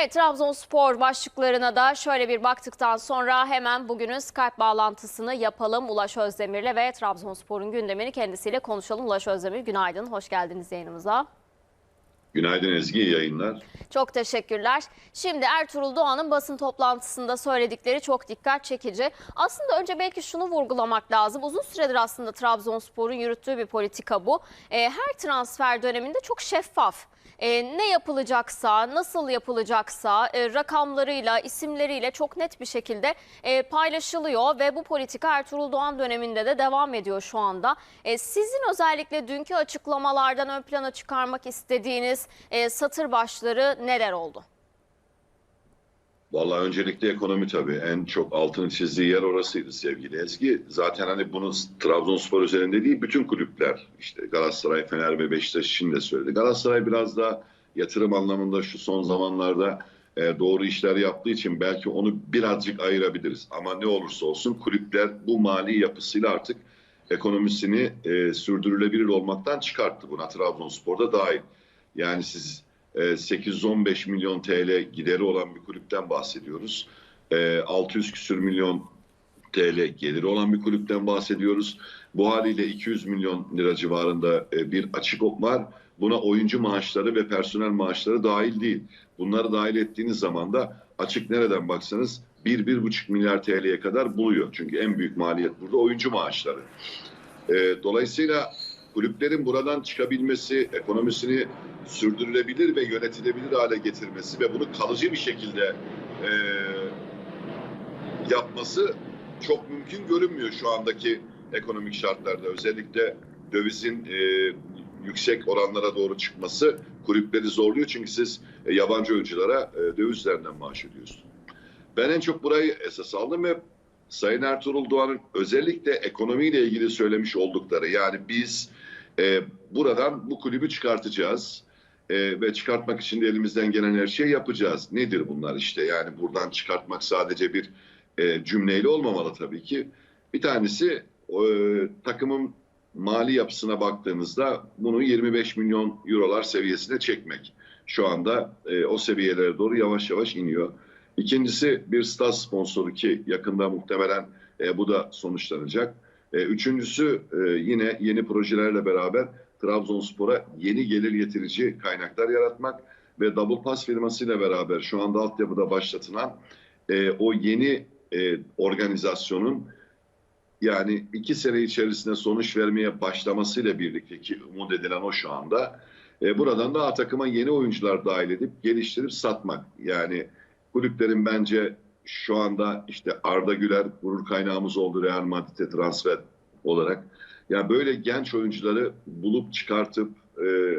Evet Trabzonspor başlıklarına da şöyle bir baktıktan sonra hemen bugünün Skype bağlantısını yapalım Ulaş Özdemir'le ve Trabzonspor'un gündemini kendisiyle konuşalım. Ulaş Özdemir günaydın, hoş geldiniz yayınımıza. Günaydın Ezgi, iyi yayınlar. Çok teşekkürler. Şimdi Ertuğrul Doğan'ın basın toplantısında söyledikleri çok dikkat çekici. Aslında önce belki şunu vurgulamak lazım. Uzun süredir aslında Trabzonspor'un yürüttüğü bir politika bu. E, her transfer döneminde çok şeffaf. E, ne yapılacaksa, nasıl yapılacaksa e, rakamlarıyla, isimleriyle çok net bir şekilde e, paylaşılıyor ve bu politika Ertuğrul Doğan döneminde de devam ediyor şu anda. E, sizin özellikle dünkü açıklamalardan ön plana çıkarmak istediğiniz e, satır başları neler oldu? Vallahi öncelikle ekonomi tabii. En çok altını çizdiği yer orasıydı sevgili Ezgi. Zaten hani bunu Trabzonspor üzerinde değil, bütün kulüpler işte Galatasaray, Fener ve Beşiktaş için de söyledi. Galatasaray biraz da yatırım anlamında şu son zamanlarda e, doğru işler yaptığı için belki onu birazcık ayırabiliriz. Ama ne olursa olsun kulüpler bu mali yapısıyla artık ekonomisini e, sürdürülebilir olmaktan çıkarttı. Buna Trabzonspor'da dahil. Yani siz 815 milyon TL gideri olan bir kulüpten bahsediyoruz. E, 600 küsür milyon TL geliri olan bir kulüpten bahsediyoruz. Bu haliyle 200 milyon lira civarında e, bir açık var. Buna oyuncu maaşları ve personel maaşları dahil değil. Bunları dahil ettiğiniz zaman da açık nereden baksanız 1-1,5 milyar TL'ye kadar buluyor. Çünkü en büyük maliyet burada oyuncu maaşları. E, dolayısıyla kulüplerin buradan çıkabilmesi, ekonomisini sürdürülebilir ve yönetilebilir hale getirmesi ve bunu kalıcı bir şekilde e, yapması çok mümkün görünmüyor şu andaki ekonomik şartlarda. Özellikle dövizin e, yüksek oranlara doğru çıkması kulüpleri zorluyor. Çünkü siz e, yabancı oyunculara e, döviz üzerinden maaş ödüyorsunuz. Ben en çok burayı esas aldım ve Sayın Ertuğrul Doğan'ın özellikle ekonomiyle ilgili söylemiş oldukları yani biz e, buradan bu kulübü çıkartacağız e, ve çıkartmak için de elimizden gelen her şeyi yapacağız. Nedir bunlar işte yani buradan çıkartmak sadece bir e, cümleyle olmamalı tabii ki. Bir tanesi e, takımın mali yapısına baktığınızda bunu 25 milyon eurolar seviyesine çekmek. Şu anda e, o seviyelere doğru yavaş yavaş iniyor. İkincisi bir stat sponsoru ki yakında muhtemelen e, bu da sonuçlanacak. E, üçüncüsü e, yine yeni projelerle beraber Trabzonspor'a yeni gelir getirici kaynaklar yaratmak ve Double Pass firmasıyla beraber şu anda altyapıda başlatılan e, o yeni e, organizasyonun yani iki sene içerisinde sonuç vermeye başlamasıyla birlikte ki umut edilen o şu anda. E, buradan da A takıma yeni oyuncular dahil edip geliştirip satmak. Yani kulüplerin bence şu anda işte Arda Güler gurur kaynağımız oldu Real Madrid'e transfer olarak. Yani böyle genç oyuncuları bulup çıkartıp e,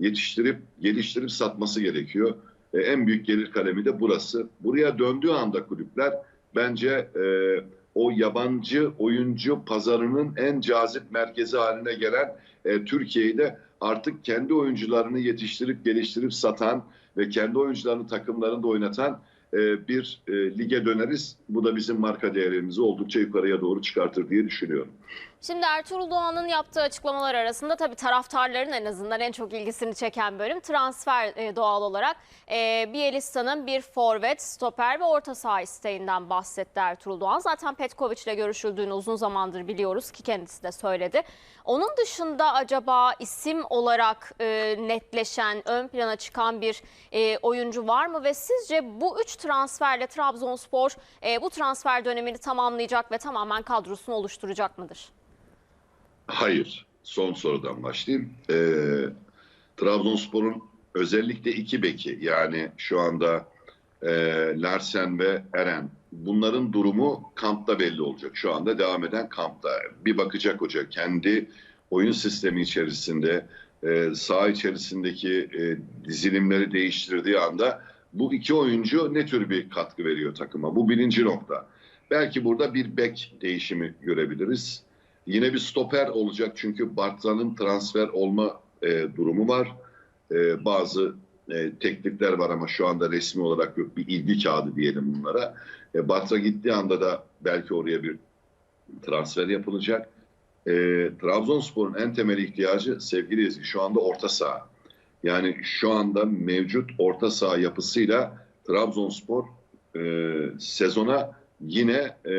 yetiştirip geliştirip satması gerekiyor. E, en büyük gelir kalemi de burası. Buraya döndüğü anda kulüpler bence e, o yabancı oyuncu pazarının en cazip merkezi haline gelen e, Türkiye'yi artık kendi oyuncularını yetiştirip geliştirip satan ve kendi oyuncularını takımlarında oynatan e, bir e, lige döneriz. Bu da bizim marka değerimizi oldukça yukarıya doğru çıkartır diye düşünüyorum. Şimdi Ertuğrul Doğan'ın yaptığı açıklamalar arasında tabii taraftarların en azından en çok ilgisini çeken bölüm transfer e, doğal olarak. E, Bielitsa'nın bir forvet, stoper ve orta saha isteğinden bahsetti Ertuğrul Doğan. Zaten Petkovic ile görüşüldüğünü uzun zamandır biliyoruz ki kendisi de söyledi. Onun dışında acaba isim olarak e, netleşen, ön plana çıkan bir e, oyuncu var mı? Ve sizce bu üç transferle Trabzonspor bu transfer dönemini tamamlayacak ve tamamen kadrosunu oluşturacak mıdır? Hayır. Son sorudan başlayayım. Ee, Trabzonspor'un özellikle iki beki yani şu anda e, Larsen ve Eren bunların durumu kampta belli olacak. Şu anda devam eden kampta. Bir bakacak hoca kendi oyun sistemi içerisinde e, saha içerisindeki e, dizilimleri değiştirdiği anda bu iki oyuncu ne tür bir katkı veriyor takıma? Bu birinci nokta. Belki burada bir bek değişimi görebiliriz. Yine bir stoper olacak çünkü Bartra'nın transfer olma e, durumu var. E, bazı e, teklifler var ama şu anda resmi olarak yok. Bir ilgi kağıdı diyelim bunlara. E, Bartra gittiği anda da belki oraya bir transfer yapılacak. E, Trabzonspor'un en temel ihtiyacı sevgili Ezgi şu anda orta saha. Yani şu anda mevcut orta saha yapısıyla Trabzonspor e, sezona yine e,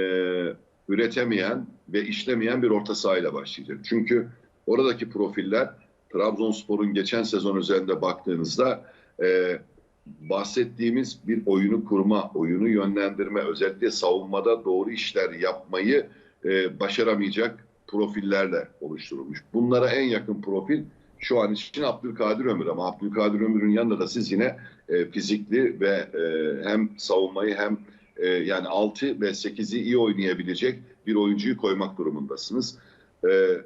üretemeyen ve işlemeyen bir orta sahayla başlayacak. Çünkü oradaki profiller Trabzonspor'un geçen sezon üzerinde baktığınızda e, bahsettiğimiz bir oyunu kurma, oyunu yönlendirme, özellikle savunmada doğru işler yapmayı e, başaramayacak profillerle oluşturulmuş. Bunlara en yakın profil şu an için Abdülkadir Ömür ama Abdülkadir Ömür'ün yanında da siz yine e, fizikli ve e, hem savunmayı hem e, yani 6 ve 8'i iyi oynayabilecek bir oyuncuyu koymak durumundasınız. E,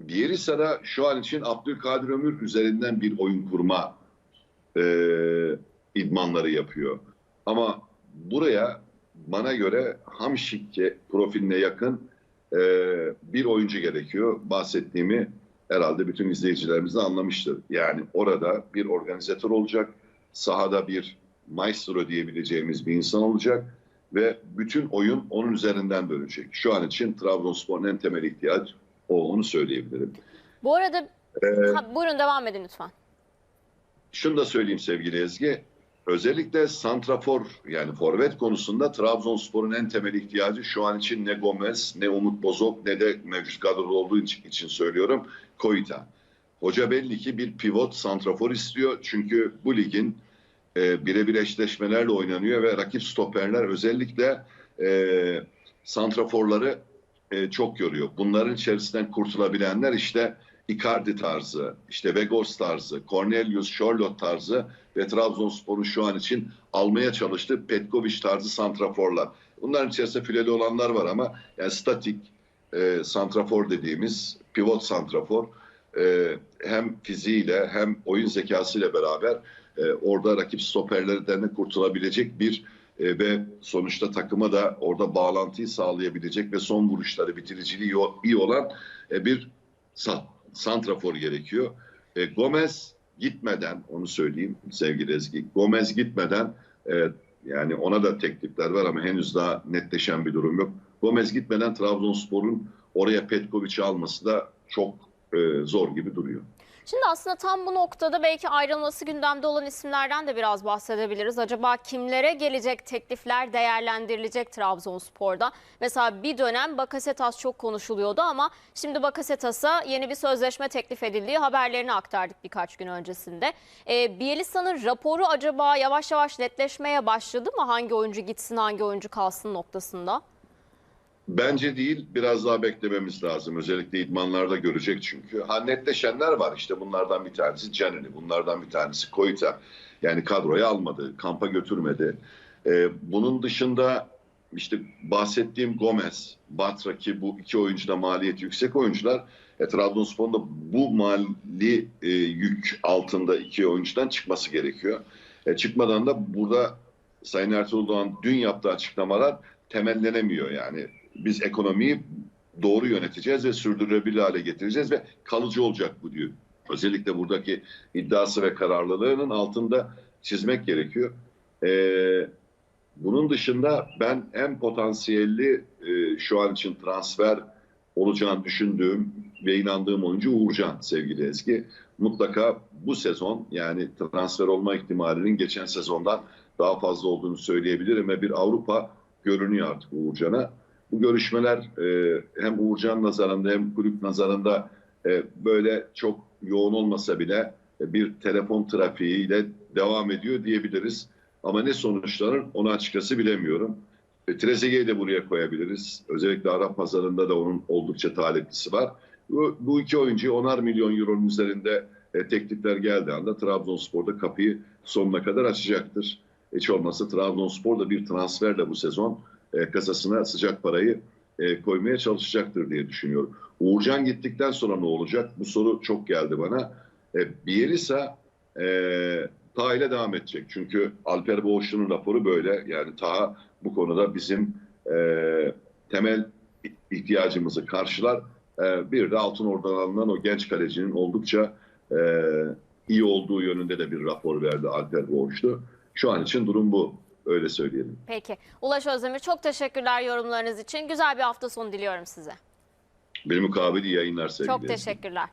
Bielitsa'da şu an için Abdülkadir Ömür üzerinden bir oyun kurma e, idmanları yapıyor. Ama buraya bana göre Hamşik profiline yakın e, bir oyuncu gerekiyor. Bahsettiğimi herhalde bütün izleyicilerimiz de anlamıştır. Yani orada bir organizatör olacak, sahada bir maestro diyebileceğimiz bir insan olacak ve bütün oyun onun üzerinden dönecek. Şu an için Trabzonspor'un en temel ihtiyacı o, onu söyleyebilirim. Bu arada Ee, ha, buyurun devam edin lütfen. şunu da söyleyeyim sevgili Ezgi. Özellikle santrafor yani forvet konusunda Trabzonspor'un en temel ihtiyacı şu an için ne Gomez, ne Umut Bozok ne de mevcut kadroda olduğu için, için söylüyorum Koita. Hoca belli ki bir pivot santrafor istiyor. Çünkü bu ligin e, birebir eşleşmelerle oynanıyor ve rakip stoperler özellikle e, santraforları e, çok yoruyor. Bunların içerisinden kurtulabilenler işte Icardi tarzı, işte Vegors tarzı, Cornelius Charlotte tarzı ve Trabzonspor'un şu an için almaya çalıştığı Petkovic tarzı santraforlar. Bunların içerisinde fileli olanlar var ama yani statik e, santrafor dediğimiz pivot santrafor e, hem fiziğiyle hem oyun zekasıyla beraber e, orada rakip stoperlerden de kurtulabilecek bir e, ve sonuçta takıma da orada bağlantıyı sağlayabilecek ve son vuruşları bitiriciliği iyi- olan e, bir sa- santrafor gerekiyor. E, Gomez gitmeden onu söyleyeyim sevgili Ezgi. Gomez gitmeden yani ona da teklifler var ama henüz daha netleşen bir durum yok. Gomez gitmeden Trabzonspor'un oraya Petkovic'i alması da çok zor gibi duruyor. Şimdi aslında tam bu noktada belki ayrılması gündemde olan isimlerden de biraz bahsedebiliriz. Acaba kimlere gelecek teklifler değerlendirilecek Trabzonspor'da? Mesela bir dönem Bakasetas çok konuşuluyordu ama şimdi Bakasetas'a yeni bir sözleşme teklif edildiği haberlerini aktardık birkaç gün öncesinde. E, Bielitsa'nın raporu acaba yavaş yavaş netleşmeye başladı mı? Hangi oyuncu gitsin, hangi oyuncu kalsın noktasında? Bence değil, biraz daha beklememiz lazım. Özellikle idmanlarda görecek çünkü. Ha netleşenler var işte bunlardan bir tanesi Canini, bunlardan bir tanesi Koita. Yani kadroya almadı, kampa götürmedi. Ee, bunun dışında işte bahsettiğim Gomez, Batra ki bu iki oyuncu da maliyeti yüksek oyuncular. E, Trabzonspor'un da bu mali e, yük altında iki oyuncudan çıkması gerekiyor. E, çıkmadan da burada Sayın Ertuğrul Doğan dün yaptığı açıklamalar temellenemiyor yani. Biz ekonomiyi doğru yöneteceğiz ve sürdürülebilir hale getireceğiz ve kalıcı olacak bu diyor. Özellikle buradaki iddiası ve kararlılığının altında çizmek gerekiyor. Ee, bunun dışında ben en potansiyelli e, şu an için transfer olacağını düşündüğüm ve inandığım oyuncu Uğurcan sevgili Ezgi. Mutlaka bu sezon yani transfer olma ihtimalinin geçen sezondan daha fazla olduğunu söyleyebilirim ve bir Avrupa görünüyor artık Uğurcan'a. Bu görüşmeler e, hem Uğurcan nazarında hem kulüp nazarında e, böyle çok yoğun olmasa bile e, bir telefon trafiğiyle devam ediyor diyebiliriz. Ama ne sonuçlanır onu açıkçası bilemiyorum. E, Trezeguet'i de buraya koyabiliriz. Özellikle Arap pazarında da onun oldukça taleplisi var. Bu, bu iki oyuncuya onar milyon euronun üzerinde e, teklifler geldiği anda Trabzonspor'da kapıyı sonuna kadar açacaktır. Hiç olmazsa Trabzonspor da bir transferle bu sezon e, kasasına sıcak parayı e, koymaya çalışacaktır diye düşünüyorum. Uğurcan gittikten sonra ne olacak? Bu soru çok geldi bana. E, Bielisa e, Taha ile devam edecek. Çünkü Alper Boğuşlu'nun raporu böyle. Yani Taha bu konuda bizim e, temel ihtiyacımızı karşılar. Bir de Altın Ordu'dan alınan o genç kalecinin oldukça iyi olduğu yönünde de bir rapor verdi Alper Boğuşlu. Şu an için durum bu. Öyle söyleyelim. Peki. Ulaş Özdemir çok teşekkürler yorumlarınız için. Güzel bir hafta sonu diliyorum size. Bir mukabili yayınlar sevgili. Çok teşekkürler.